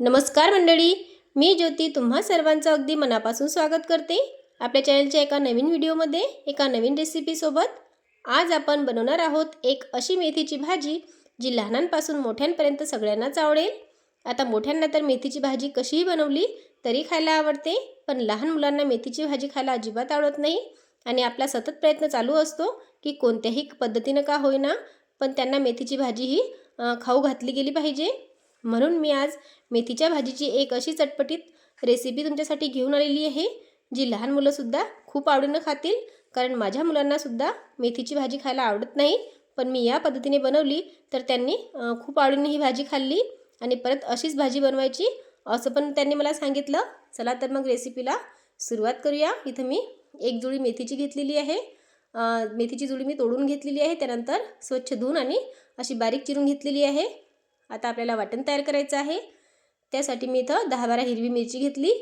नमस्कार मंडळी मी ज्योती तुम्हा सर्वांचं अगदी मनापासून स्वागत करते. आपल्या चॅनलच्या एका नवीन व्हिडिओमध्ये एका नवीन रेसिपीसोबत आज आपण बनवणार आहोत एक अशी मेथीची भाजी जी लहानांपासून मोठ्यांपर्यंत सगळ्यांनाच आवडेल. आता मोठ्यांना तर मेथीची भाजी कशीही बनवली तरी खायला आवडते पण लहान मुलांना मेथीची भाजी खायला अजिबात आवडत नाही. आणि आपला सतत प्रयत्न चालू असतो की कोणत्याही पद्धतीनं का होईना पण त्यांना मेथीची भाजी ही खाऊ घातली गेली पाहिजे. म्हणून मी आज मेथीच्या भाजीची एक अशी चटपटीत रेसिपी तुमच्यासाठी घेऊन आलेली आहे जी लहान मुलंसुद्धा खूप आवडीनं खातील. कारण माझ्या मुलांनासुद्धा मेथीची भाजी खायला आवडत नाही. पण मी या पद्धतीने बनवली तर त्यांनी खूप आवडीने ही भाजी खाल्ली. आणि परत अशीच भाजी बनवायची असं पण त्यांनी मला सांगितलं. चला तर मग रेसिपीला सुरुवात करूया. इथं मी एक जुळी मेथीची घेतलेली आहे. मेथीची जुळी मी तोडून घेतलेली आहे. त्यानंतर स्वच्छ धुवून आणि अशी बारीक चिरून घेतलेली आहे. आता आपल्याला वाटण तयार करायचं आहे. त्यासाठी मी इथं दहा बारा हिरवी मिरची घेतली.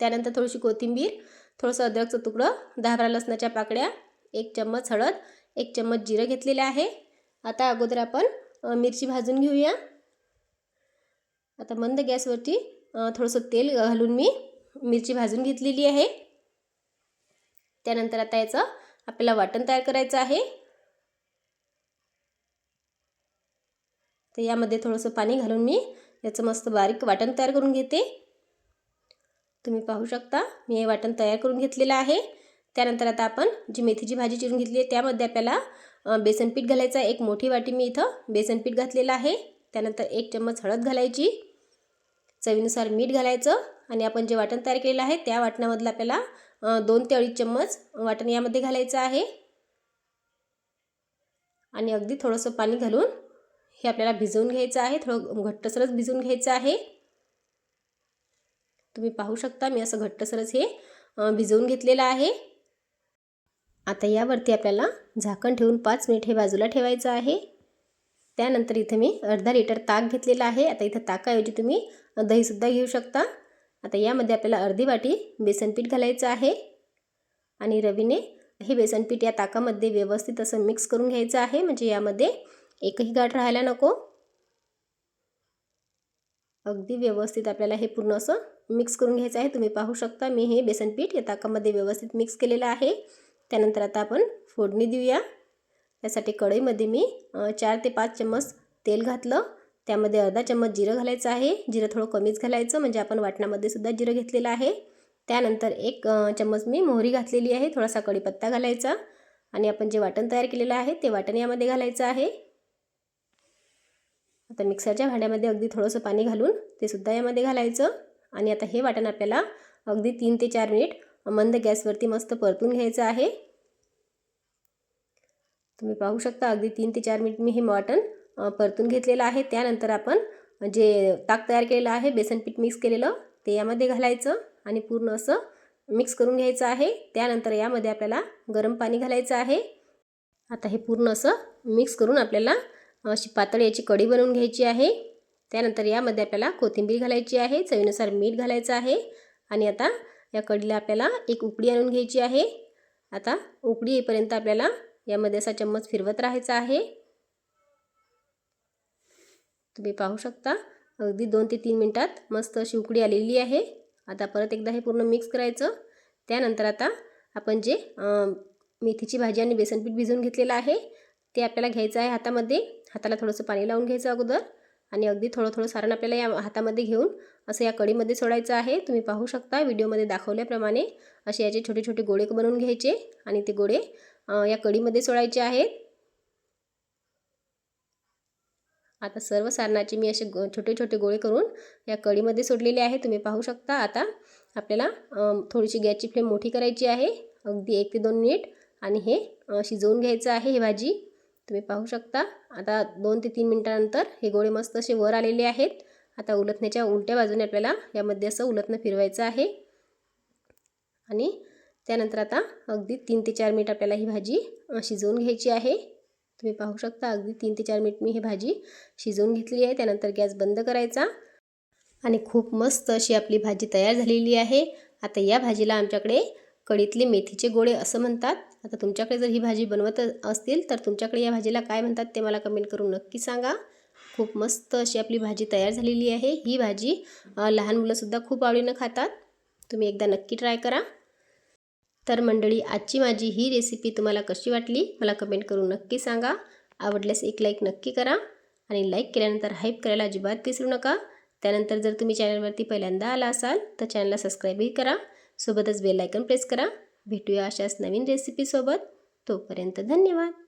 त्यानंतर थोडीशी कोथिंबीर थोडंसं अद्रकचं तुकडं दहा बारा लसणाच्या पाकड्या एक चम्मच हळद एक चम्मच जिरं घेतलेलं आहे. आता अगोदर आपण मिरची भाजून घेऊया. आता मंद गॅसवरती थोडंसं तेल घालून मी मिरची भाजून घेतलेली आहे. त्यानंतर आता याचं आपल्याला वाटण तयार करायचं आहे. तर यामध्ये थोडंसं पाणी घालून मी याचं मस्त बारीक वाटण तयार करून घेते. तुम्ही पाहू शकता मी हे वाटण तयार करून घेतलेलं आहे. त्यानंतर आता आपण जी मेथीची भाजी चिरून घेतली आहे त्यामध्ये आपल्याला बेसनपीठ घालायचं आहे. एक मोठी वाटी मी इथं बेसनपीठ घातलेलं आहे. त्यानंतर एक चम्मच हळद घालायची. चवीनुसार मीठ घालायचं आणि आपण जे वाटण तयार केलेलं आहे त्या वाटणामधलं आपल्याला दोन ते अडीच चम्मच वाटण यामध्ये घालायचं आहे. आणि अगदी थोडंसं पाणी घालून हे आपल्याला भिजवून घ्यायचं आहे. थोडं घट्टसरच भिजवून घ्यायचं आहे. तुम्ही पाहू शकता मी असं घट्टसरच हे भिजवून घेतलेलं आहे. आता यावरती आपल्याला झाकण ठेवून पाच मिनिट हे बाजूला ठेवायचं आहे. त्यानंतर इथं मी अर्धा लिटर ताक घेतलेला आहे. आता इथं ताकाऐवजी तुम्ही दहीसुद्धा घेऊ शकता. आता यामध्ये आपल्याला अर्धी वाटी बेसनपीठ घालायचं आहे. आणि रवीने हे बेसनपीठ या ताकामध्ये व्यवस्थित असं मिक्स करून घ्यायचं आहे. म्हणजे यामध्ये एकही गाठ राहायला नको. अगदी व्यवस्थित आपल्याला हे पूर्ण असं मिक्स करून घ्यायचं आहे. तुम्ही पाहू शकता मी हे बेसनपीठ या ताकामध्ये व्यवस्थित मिक्स केलेलं आहे. त्यानंतर आता आपण फोडणी देऊया. त्यासाठी कढईमध्ये मी चार ते पाच चम्मच तेल घातलं. त्यामध्ये अर्धा चम्मच जिरं घालायचं आहे. जिरं थोडं कमीच घालायचं म्हणजे आपण वाटणामध्ये सुद्धा जिरं घेतलेलं आहे. त्यानंतर एक चम्मच मी मोहरी घातलेली आहे. थोडासा कढीपत्ता घालायचा. आणि आपण जे वाटण तयार केलेलं आहे ते वाटण यामध्ये घालायचं आहे. आता मिक्सरच्या भांड्यामध्ये अगदी थोडंसं पाणी घालून ते सुद्धा यामध्ये घालायचं. आणि आता हे वाटण आपल्याला अगदी तीन ते चार मिनिट मंद गॅसवरती मस्त परतून घ्यायचं आहे. तुम्ही पाहू शकता अगदी तीन ते चार मिनिट मी हे वाटण परतून घेतलेलं आहे. त्यानंतर आपण जे ताक तयार केलेलं आहे बेसन पीठ मिक्स केलेलं ते यामध्ये घालायचं आणि पूर्ण असं मिक्स करून घ्यायचं आहे. त्यानंतर यामध्ये आपल्याला गरम पाणी घालायचं आहे. आता हे पूर्ण असं मिक्स करून आपल्याला अशी पातळ याची कढी बनवून घ्यायची आहे. त्यानंतर यामध्ये आपल्याला कोथिंबीर घालायची आहे. चवीनुसार मीठ घालायचं आहे. आणि आता या कढीला आपल्याला एक उकडी आणून घ्यायची आहे. आता उकडी येईपर्यंत आपल्याला यामध्ये असा चम्मच फिरवत राहायचा आहे. तुम्ही पाहू शकता अगदी दोन ते तीन मिनटात मस्त अशी उकडी आलेली आहे. आता परत एकदा हे पूर्ण मिक्स करायचं. त्यानंतर आता आपण जे मेथीची भाजी आणि बेसनपीठ भिजवून घेतलेलं आहे ते आपल्याला घ्यायचं आहे हातामध्ये. हाताला थोडंसं पाणी लावून घ्यायचं अगोदर आणि अगदी थोडं थोडं सारण आपल्याला या हातामध्ये घेऊन असं या कढीमध्ये सोडायचं आहे. तुम्ही पाहू शकता व्हिडिओमध्ये दाखवल्याप्रमाणे असे याचे छोटे छोटे गोळे बनवून घ्यायचे आणि ते गोळे या कढीमध्ये सोडायचे आहेत. आता सर्व सारणाचे मी असे गो छोटे छोटे गोळे करून या कढीमध्ये सोडलेले आहे. तुम्ही पाहू शकता आता आपल्याला थोडीशी गॅसची फ्लेम मोठी करायची आहे. अगदी एक ते दोन मिनिट आणि हे शिजवून घ्यायचं आहे ही भाजी. तुम्ही पाहू शकता. आता दोन ते तीन मिनटानंतर हे गोळे मस्त असे वर आलेले आहेत. आता उलटण्याच्या उलट्या बाजूने आपल्याला यामध्ये असं उलटणं फिरवायचं आहे. आणि त्यानंतर आता अगदी तीन ते चार मिनिट आपल्याला ही भाजी शिजवून घ्यायची आहे. तुम्ही पाहू शकता अगदी तीन ते चार मिनिट मी ही भाजी शिजवून घेतली आहे. त्यानंतर गॅस बंद करायचा. आणि खूप मस्त अशी आपली भाजी तयार झालेली आहे. आता या भाजीला आमच्याकडे कढीतले मेथीचे गोळे असं म्हणतात. आता तुमच्याकडे जर ही भाजी बनवत असतील तर तुमच्याकडे या भाजीला काय म्हणतात ते मला कमेंट करून नक्की सांगा. खूप मस्त अशी आपली भाजी तयार झालेली आहे. ही भाजी लहान मुलंसुद्धा खूप आवडीनं खातात. तुम्ही एकदा नक्की ट्राय करा. तर मंडळी आजची माझी ही रेसिपी तुम्हाला कशी वाटली मला कमेंट करून नक्की सांगा. आवडल्यास एक लाईक नक्की करा आणि लाईक केल्यानंतर हाईप करायला अजिबात विसरू नका. त्यानंतर जर तुम्ही चॅनलवरती पहिल्यांदा आला असाल तर चॅनलला सबस्क्राईबही करा. सोबतच बेल आयकन प्रेस करा. भेटूया अशाच नवीन रेसिपीसोबत तोपर्यंत धन्यवाद.